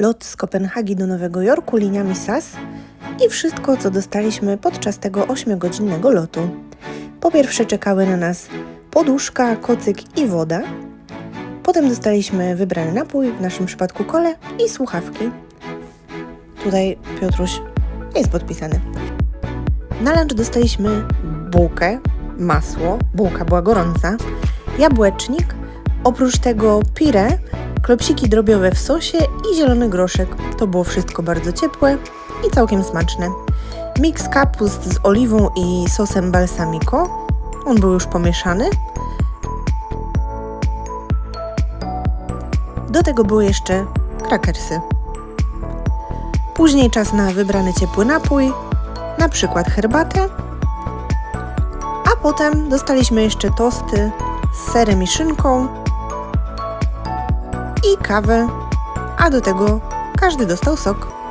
lot z Kopenhagi do Nowego Jorku liniami SAS i wszystko, co dostaliśmy podczas tego 8-godzinnego lotu. Po pierwsze czekały na nas poduszka, kocyk i woda. Potem dostaliśmy wybrany napój, w naszym przypadku kole i słuchawki. Tutaj Piotruś jest podpisany. Na lunch dostaliśmy bułkę, masło, bułka była gorąca, jabłecznik, oprócz tego pire, klopsiki drobiowe w sosie i zielony groszek. To było wszystko bardzo ciepłe i całkiem smaczne. Miks kapust z oliwą i sosem balsamico. On był już pomieszany. Do tego były jeszcze krakersy. Później czas na wybrany ciepły napój, na przykład herbatę. A potem dostaliśmy jeszcze tosty z serem i szynką i kawę, a do tego każdy dostał sok.